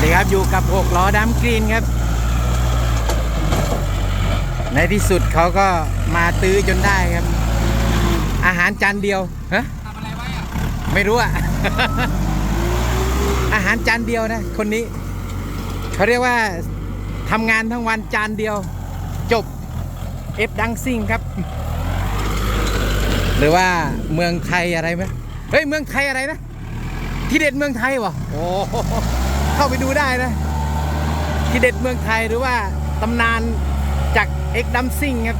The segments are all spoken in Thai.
วัสดีครับอยู่กับหกล้อดัมกรีนครับ ในที่สุดเขาก็มาตื้อจนได้ครับ อาหารจานเดียวฮะทำอะไรไว้อะไม่รู้อะอาหารจานเดียวนะ คนนี้ เขาเรียกว่าทำงานทั้งวันจานเดียว จบเอฟดังซิงครับ หรือว่าเมืองไทยอะไรไหมเฮ้ยเมืองไทยอะไรนะที่เด็ดเมืองไทยวะโอ้ เข้าไปดูได้นะทีเด็ดเมืองไทยหรือว่าตำนานจากเอ็กดัมซิงครับ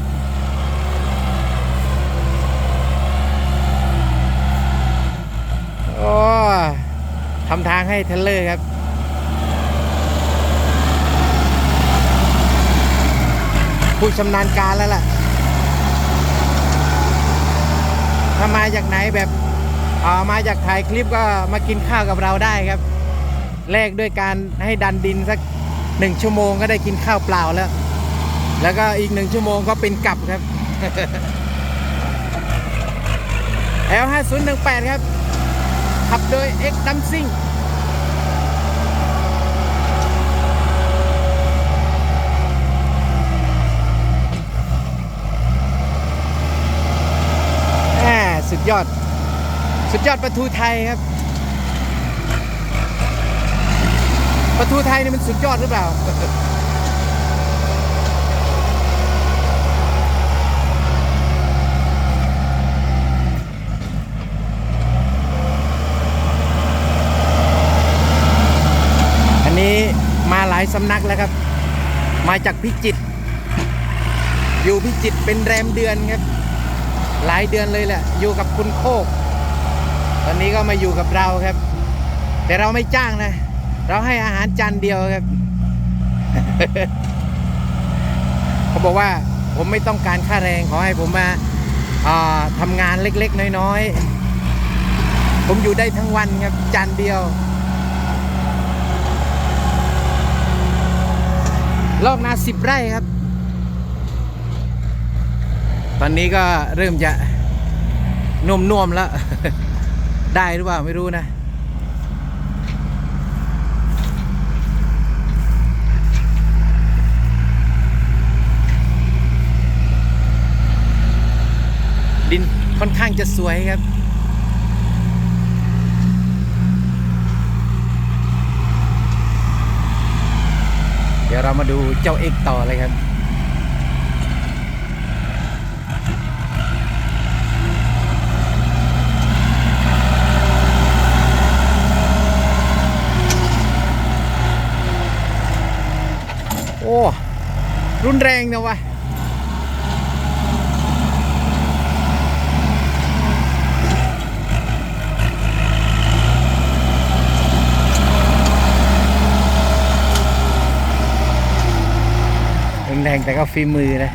โอ้ทำทางให้เทเลอร์ครับผู้ชำนาญการแล้วล่ะถ้ามาจากไหนแบบเอ่อมาจากถ่ายคลิปก็มากินข้าวกับเราได้ครับ แลกด้วยการให้ดันดินสักหนึ่งชั่วโมงก็ได้กินข้าวเปล่าแล้ว แล้วก็อีกหนึ่งชั่วโมงก็เป็นกลับครับ L5018 ครับ ขับโดย X d u m p s i n g แหมสุดยอด สุดยอดประตูไทยครับ ประตูไทยนี่มันสุดยอดหรือเปล่า อันนี้มาหลายสำนักแล้วครับ มาจากพิจิตรอยู่พิจิตรเป็นแรมเดือนครับ หลายเดือนเลยแหละ อยู่กับคุณโคก ตอนนี้ก็มาอยู่กับเราครับ แต่เราไม่จ้างนะ เราให้อาหารจานเดียวครับ เขาบอกว่าผมไม่ต้องการค่าแรงขอให้ผมมาอ่าทำงานเล็กๆ น้อยๆ ผมอยู่ได้ทั้งวันครับจานเดียว ลอกนาสิบไร่ครับ ตอนนี้ก็เริ่มจะนุ่มๆแล้ว ได้หรือเปล่าไม่รู้นะ ดินค่อนข้างจะสวยครับ เดี๋ยวเรามาดูเจ้าเอกต่อเลยครับโอ้รุนแรงนะวะ รุนแรงแต่ก็ฝีมือนะ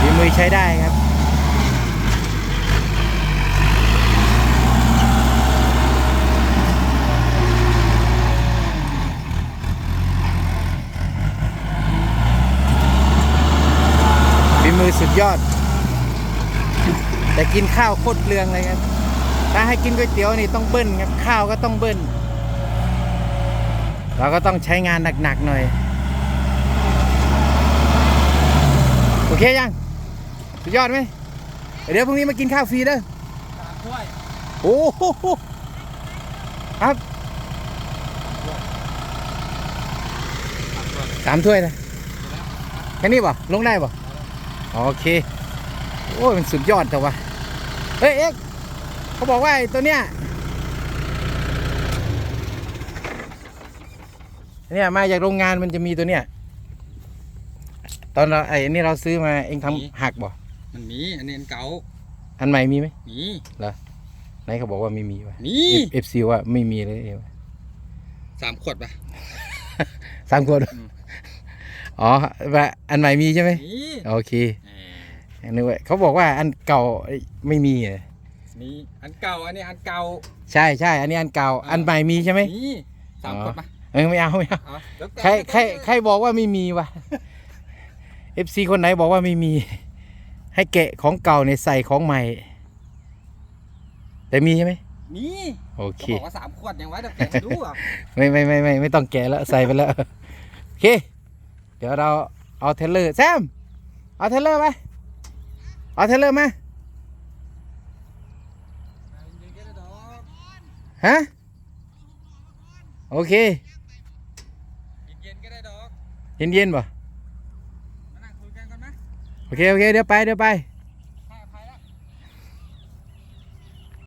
ฝีมือใช้ได้ครับฝีมือสุดยอด แต่กินข้าวโคตรเปลืองเลยครับ ถ้าให้กินก๋วยเตี๋ยวนี่ต้องเบิ้ลครับ ข้าวก็ต้องเบิ้ล เราก็ต้องใช้งานหนักๆหน่อย โอเคยังสุดยอดไหมเดี๋ยวพรุ่งนี้มากินข้าวฟรีเด้อสามถ้วยโอ้โหครับสามถ้วยนะแค่นี้ป่ะลงได้ป่ะโอเค โอ้ยมันสุดยอดแต่ว่าเฮ้ยเอ็กซ์เขาบอกว่าไอ้ตัวเนี้ย เนี่ยมาจากโรงงานมันจะมีตัวเนี้ยตอนเราไอ้นี่เราซื้อมาเองทำหักบ่มันมีอันนี้อันเก่าอันใหม่มีไหมมีไหนเขาบอกว่าไม่มีวะมีเอฟซีว่าไม่มีเลยสามขวดปะ สามคนอืม อ๋อว่าอันใหม่มีใช่ไหมมีโอเคแหมนึกว่าเขาบอกว่าอันเก่าไม่มีเหรอมีอันเก่าอันนี้อันเก่าใช่ใช่อันนี้อันเก่าอันใหม่มีใช่ไหม มีสามขวดปะ เออไม่เอาไม่เอาเอาแล้วแต่ใครใครใครบอกว่าไม่มีวะเอฟซีคนไหนบอกว่าไม่มี ให้แกะของเก่าเนี่ยใส่ของใหม่ แต่มีใช่ไหมมมีโอเคก็บอกว่าสามขวดยังไว้แต่แกะไม่รู้อะไม่ไม่ไม่ไม่ไม่ต้องแกะแล้วใส่ไปแล้วโอเค เดี๋ยวเราเอาเทรลเลอร์แซมเอาเทรลเลอร์ไปเอาเทรลเลอร์มาฮะโอเค เย็นๆก็ได้ดอก เย็นเย็นๆป่ะมานั่งคุยกันก่อนไหมโอเค โอเค เดี๋ยวไป เดี๋ยวไปเ